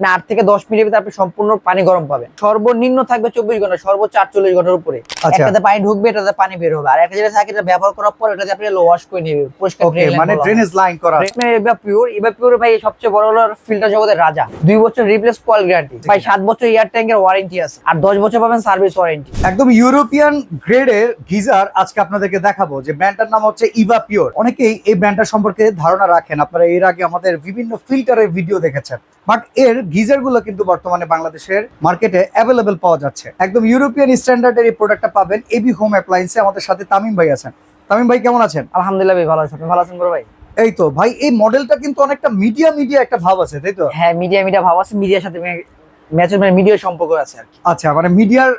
আপনি আট থেকে দশ মিনিটের ভিতরে আপনি সম্পূর্ণ পানি গরম পাবেন। সর্বনিম্ন থাকবে চব্বিশ ঘণ্টা সর্বোচ্চ আটচল্লিশ ঘণ্টার উপরে। আচ্ছা। একটাতে পানি ঢুকবে এটাতে পানি বের হবে। আর একটা যেটা থাকে এটা ব্যবহার করার পর এটাতে আপনি ওয়াশ করে নেবে পরিষ্কার মানে ড্রেনেজ লাইন করা। এবার পিওর এবার পিওর ভাই সবচেয়ে বড় হলো ফিল্টার জগতের রাজা। দুই বছর রিপ্লেস কল গ্যারান্টি ভাই সাত বছর এয়ার ট্যাঙ্কের ওয়ারেন্টি আছে আর দশ বছর পাবেন সার্ভিস ওয়ারেন্টি একদম ইউরোপিয়ান গ্রেডের গিজার আজকে আপনাদেরকে দেখাবো যে ব্র্যান্ডটার নাম হচ্ছে ইভা পিওর অনেকেই এই সম্পর্কে ধারণা রাখেন আপনারা এর আগে আমাদের বিভিন্ন ফিল্টারের ভিডিও দেখেছেন। বাট এর গিজারগুলো কিন্তু বর্তমানে বাংলাদেশের মার্কেটে অ্যাভেলেবেল পাওয়া যাচ্ছে। একদম ইউরোপিয়ান স্ট্যান্ডার্ডের এই প্রোডাক্টটা পাবেন এবি হোম অ্যাপ্লায়েন্সে আমাদের সাথে তামিম ভাই আছেন। তামিম ভাই কেমন আছেন? আলহামদুলিল্লাহ ভাই ভালো আছেন আপনি ভালো আছেন বড় ভাই? এই তো ভাই এই মডেলটা কিন্তু অনেকটা মিডিয়া মিডিয়া একটা ভাব আছে তাই তো? হ্যাঁ মিডিয়া মিডিয়া ভাব আছে। মিডিয়ার সাথে ম্যাচের মানে মিডিয়ার সম্পর্ক আছে আর কি। আচ্ছা মানে মিডিয়ার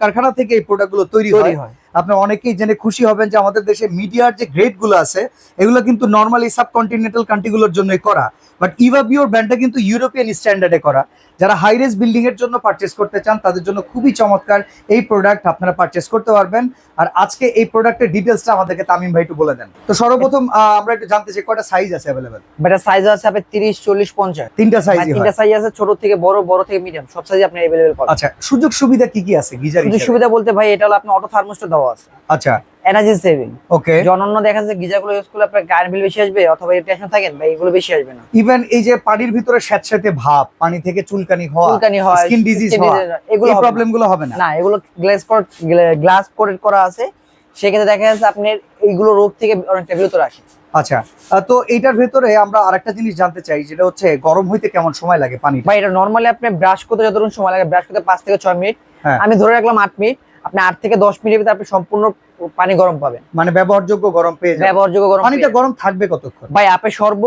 কারখানা থেকে এই প্রোডাক্টগুলো তৈরি হয়। আপনি অনেকেই জেনে খুশি হবেন যে আমাদের দেশে মিডিয়ার যে গ্রেডগুলো আছে এগুলো কিন্তু নর্মালি সাবকন্টিনেন্টাল কান্ট্রিগুলোর জন্যই করা। বাট ইভা বিওর ব্র্যান্ডটা কিন্তু ইউরোপিয়ান স্ট্যান্ডার্ডে করা। যারা হাই রেস বিল্ডিং এর জন্য পারচেস করতে চান তাদের জন্য খুবই চমৎকার এই প্রোডাক্ট আপনারা পারচেস করতে পারবেন। আর আজকে এই প্রোডাক্টের ডিটেলসটা আমাদেরকে তামিম ভাই একটু বলে দেন। তো সর্বপ্রথম আমরা একটু জানতে চাই কয়টা সাইজ আছে অ্যাভেলেবেল বাট সাইজ আছে আপনার তিরিশ চল্লিশ পঞ্চাশ। তিনটা সাইজ তিনটা সাইজ আছে ছোট থেকে বড় বড় থেকে মিডিয়াম সব সাইজ আপনি অ্যাভেলেবল পাবেন। আচ্ছা সুযোগ সুবিধা কি কি আছে গিজার সুযোগ সুবিধা বলতে ভাই এটা হলো আপনি অটো থার্মোস্টার দেওয়া আছে। আচ্ছা। এনার্জি সেভিং ওকে জনন্য দেখা যাচ্ছে গিজারগুলো ইউজ করলে আপনার বিল বেশি আসবে অথবা টেনশন থাকেন ভাই এগুলো বেশি আসবে না। ইভেন এই যে পানির ভিতরে স্যাঁতস্যাঁতে ভাব পানি থেকে চুলকানি হওয়া চুলকানি হয় স্কিন ডিজিজ হওয়া এগুলো হবে না। প্রবলেমগুলো হবে না। না এগুলো গ্লাস কোট গ্লাস কোটেড করা আছে। সেক্ষেত্রে দেখা যাচ্ছে আপনার এইগুলো রোগ থেকে অনেকটা বিরত রাখে আচ্ছা তো এইটার ভেতরে আমরা আরেকটা জিনিস জানতে চাই যেটা হচ্ছে গরম হইতে কেমন সময় লাগে পানি ভাই এটা নর্মালি আপনি ব্রাশ করতে যতক্ষণ সময় লাগে ব্রাশ করতে পাঁচ থেকে ছয় মিনিট। হ্যাঁ। আমি ধরে রাখলাম আট মিনিট। আপনি আট থেকে দশ মিনিটের ভিতরে আপনি সম্পূর্ণ পানি গরম পাবেন। মানে ব্যবহারযোগ্য গরম পেয়ে যাবে ব্যবহারযোগ্য গরম পানিটা গরম থাকবে কতক্ষণ? ভাই আপনি সর্ব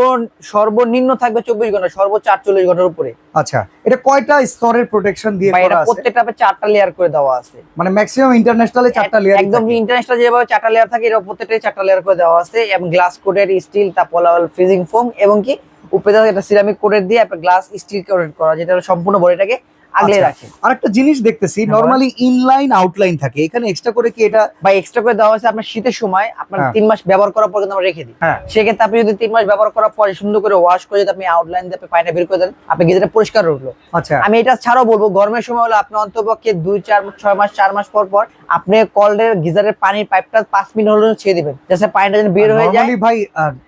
সর্বনিম্ন থাকবে চব্বিশ ঘণ্টা সর্বোচ্চ আটচল্লিশ ঘণ্টার উপরে। আচ্ছা এটা কয়টা স্তরের প্রোটেকশন দিয়ে এটা করা আছে? প্রত্যেকটা আপনি চারটা লেয়ার করে দেওয়া আছে। মানে ম্যাক্সিমাম ইন্টারন্যাশনালে চারটা লেয়ার একদম ইন্টারন্যাশনাল যেভাবে চারটা লেয়ার থাকে এটা প্রত্যেকটাই চারটা লেয়ার করে দেওয়া আছে। এবং গ্লাস কোটেড স্টিল তারপর ফ্রিজিং ফোম এবং কি? উপরে একটা সিরামিক কোটেড দিয়ে আপনার গ্লাস স্টিল কোটেড করা যেটা সম্পূর্ণ বডিটাকে আগলে আচ্ছা। রাখে। আরেকটা জিনিস দেখতেছি নরমালি ইনলাইন আউটলাইন থাকে। এখানে এক্সট্রা করে কি এটা? বা এক্সট্রা করে দেওয়া হয়েছে আপনার শীতের সময় আপনার হ্যাঁ। তিন মাস ব্যবহার করার পর কিন্তু আমরা রেখে দিই। হ্যাঁ। সেক্ষেত্রে আপনি যদি তিন মাস ব্যবহার করার পরে সুন্দর করে ওয়াশ করে যদি আপনি আউটলাইন দিয়ে আপনি পানিটা বের করে দেন আপনি গিজারটা পরিষ্কার উঠল। আচ্ছা। আমি এটা ছাড়াও বলব গরমের সময় হলে আপনি অন্তপক্ষে দুই চার ছয় মাস চার মাস পর পর আপনি কলের গিজারের পানির পাইপটা পাঁচ মিনিট হলেও ছেড়ে দিবেন যাতে পানিটা যেন বের হয়ে যায়। ভাই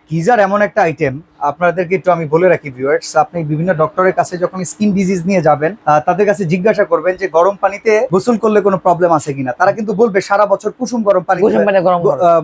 গিজার এমন একটা আইটেম আপনাদেরকে একটু আমি বলে রাখি ভিউয়ার্স আপনি বিভিন্ন ডক্টরের কাছে যখন স্কিন ডিজিজ নিয়ে যাবেন তাদের কাছে জিজ্ঞাসা করবেন যে গরম পানিতে গোসল করলে কোনো প্রবলেম আছে কিনা? তারা কিন্তু বলবে সারা বছর কুসুম গরম পানি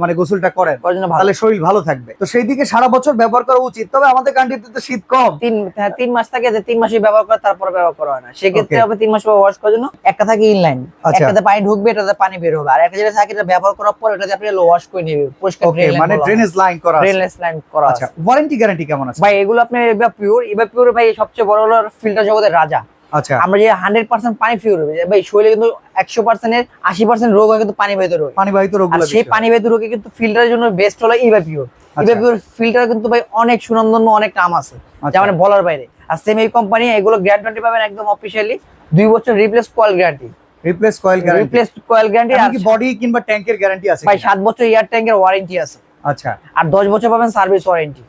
মানে গোসলটা করেন। তাহলে শরীর ভালো থাকবে। তো সেই দিকে সারা বছর ব্যবহার করা উচিত। তবে আমাদের কান্ট্রিতে তো শীত কম। তিন হ্যাঁ, তিন মাস থাকে যে তিন মাসে ব্যবহার করে তারপরে ব্যবহার করা হয় না। সেক্ষেত্রে হবে তিন মাস ওয়াশ করার জন্য একটা থাকে ইনলাইন আচ্ছা। একটাতে পানি ঢুকবে এটাতে পানি বের হবে। আর একটা যেটা থাকে এটা ব্যবহার করার পর এটাতে আপনি ওয়াশ করে নেবে পরিষ্কার মানে ড্রেনেজ লাইন করা আছে। ড্রেনলেস করা আচ্ছা ওয়ারেন্টি গ্যারান্টি কেমন আছে? ভাই এগুলো আপনার এবার পিওর এবার পিওর ভাই সবচেয়ে বড় হলো ফিল্টার জগতের রাজা। আচ্ছা। আমরা যে হান্ড্রেড পার্সেন্ট পানি পিওর ভাই শরীরে কিন্তু একশো পার্সেন্টের আশি পার্সেন্ট রোগ হয় কিন্তু পানি রোগ। পানিবাহিত আর সেই পানি রোগে কিন্তু ফিল্টারের জন্য বেস্ট হলো ইভা পিওর ইভা আচ্ছা। পিওর ফিল্টার কিন্তু ভাই অনেক সুনন্দন্য অনেক নাম আছে। আচ্ছা। যা মানে বলার বাইরে। আর সেম এই কোম্পানি এগুলো গ্যারান্টি পাবেন একদম অফিসিয়ালি দুই বছর replace coil guarantee replace coil guarantee replace coil guarantee আর কি বডি কিংবা ট্যাঙ্কের গ্যারান্টি আছে ভাই কিনা? সাত বছর এয়ার ট্যাঙ্কের ওয়ারেন্টি আছে। আচ্ছা। আর দশ বছর পাবেন সার্ভিস ওয়ারেন্টি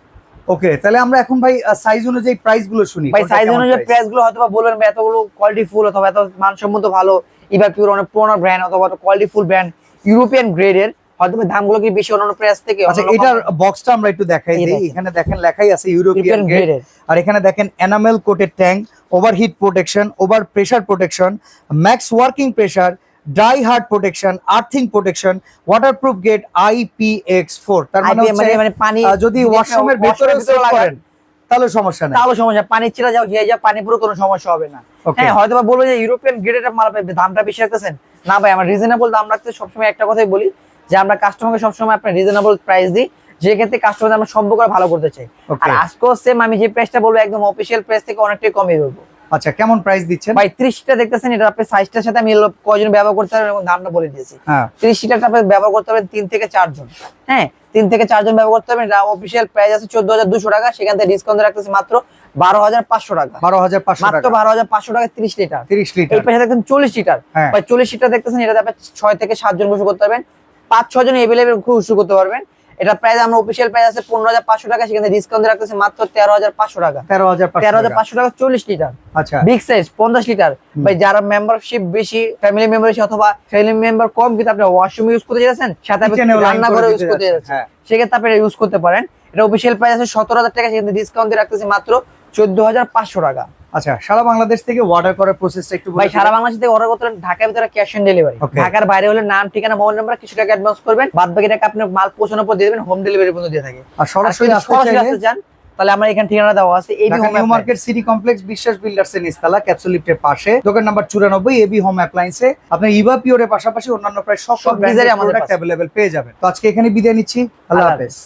ওকে তাহলে আমরা এখন ভাই সাইজ অনুযায়ী প্রাইসগুলো শুনি। ভাই সাইজ অনুযায়ী? প্রাইসগুলো হয়তো বলবেন ভাই এতগুলো কোয়ালিটি ফুল অথবা এত মানসম্মত ভালো ইভা পিওর অনেক পুরোনো ব্র্যান্ড অথবা কোয়ালিটি ফুল ব্র্যান্ড ইউরোপিয়ান গ্রেডের হয়তো দামগুলো কি বেশি অন্যান্য প্রাইস থেকে আচ্ছা এটার বক্সটা আমরা একটু দেখাই দিই। এখানে দেখেন লেখাই আছে ইউরোপিয়ান গ্রেড আর এখানে দেখেন enamel coated tank overheat protection over pressure protection max working pressure dry heat protection earthing protection waterproof gate IPX four তার মানে হচ্ছে মানে পানি যদি ওয়াশরুমের ভেতরে করেন তাহলে সমস্যা নেই। তাহলে সমস্যা পানি ছিলা যাও যে যা পানি পুরো কোনো সমস্যা হবে না। হ্যাঁ হয়তো বা বলব যে ইউরোপিয়ান গ্রেডের মাল পাবে দামটা বেশি রাখতেছেন? না ভাই আমরা রিজনেবল দাম রাখতে সবসময় একটা কথাই বলি যে আমরা কাস্টমারকে সবসময় আপনার রিজনেবল প্রাইস দিই। যে ক্ষেত্রে কাস্টমার আমরা সম্পর্ক ভালো করতে চাই। আর ওকে আজকেও সেম আমি যে প্রাইসটা বলব একদম অফিসিয়াল প্রাইস থেকে অনেকটাই কমিয়ে দেবো আচ্ছা কেমন প্রাইস দিচ্ছেন? ভাই ত্রিশটা দেখতেছেন এটা আপনি সাইজটার সাথে আমি কয়জন ব্যবহার করতে পারবেন এবং দামটা বলে দিয়েছি। হ্যাঁ। ত্রিশ লিটারটা আপনি ব্যবহার করতে পারবেন তিন থেকে চারজন। হ্যাঁ তিন থেকে চারজন ব্যবহার করতে পারবেন এটা অফিসিয়াল প্রাইস আছে চোদ্দ হাজার দুশো টাকা সেখান থেকে ডিসকাউন্ট রাখতেছে মাত্র বারো হাজার পাঁচশো টাকা। বারো হাজার পাঁচশো মাত্র টাকা। বারো হাজার পাঁচশো টাকা তিরিশ লিটার। তিরিশ এই লিটার পাশে দেখছেন চল্লিশ লিটার। হ্যাঁ। ভাই চল্লিশ লিটার দেখতেছেন এটা আপনি ছয় থেকে সাতজন বসে করতে পারবেন। পাঁচ ছয় জন এভেলেবেল খুব শুরু করতে পারবেন। এটা প্রাইস আমরা অফিসিয়াল প্রাইস আছে পনেরো হাজার পাঁচশো টাকা সেখানে ডিসকাউন্ট রাখতেছে মাত্র তেরো হাজার পাঁচশো টাকা। তেরো হাজার তেরো হাজার পাঁচশো টাকা চল্লিশ লিটার। আচ্ছা। বিগ সাইজ পঞ্চাশ লিটার। ভাই যারা মেম্বারশিপ বেশি ফ্যামিলি মেম্বার অথবা ফ্যামিলি মেম্বার কম কিন্তু আপনি ওয়াশরুম ইউজ করতে যাচ্ছেন সাথে আপনি Kitchen রান্না করে করে ইউজ করতে যাচ্ছেন, যাচ্ছেন হ্যাঁ। সেক্ষেত্রে আপনি ইউজ করতে পারেন। এটা অফিসিয়াল প্রাইস আছে সতেরো হাজার টাকা সেখানে ডিসকাউন্ট দিয়ে রাখতেছে মাত্র চোদ্দ হাজার পাঁচশো টাকা। আচ্ছা সারা বাংলাদেশ থেকে অর্ডার করার প্রসেসটা একটু ভাই সারা বাংলাদেশ থেকে অর্ডার করতে ঢাকার ভিতরে ক্যাশ অন ডেলিভারি ঢাকার বাইরে হলে নাম ঠিকানা মোবাইল নাম্বার কিছু টাকা অ্যাডভান্স করবেন। বাদ বাকি টাকা আপনি মাল পৌঁছানোর পর দিয়ে দেবেন হোম ডেলিভারি পর্যন্ত দিয়ে থাকে। আর সরাসরি আসতে চান তাহলে আমার এখানে ঠিকানা দেওয়া আছে এই Dhaka New Market City Complex Biswas builders এর নিস্তালা ক্যাপসুল লিফটের পাশে। দোকান নাম্বার চুরানব্বই এবি হোম অ্যাপ্লায়েন্সে আপনি ইভা পিওরের পাশাপাশি অন্যান্য প্রায় সব সব ব্র্যান্ডের আমাদের প্রোডাক্ট। অ্যাভেলেবেল পেয়ে যাবেন। তো আজকে এখানে বিদায় নিচ্ছি। আল্লাহ হাফেজ।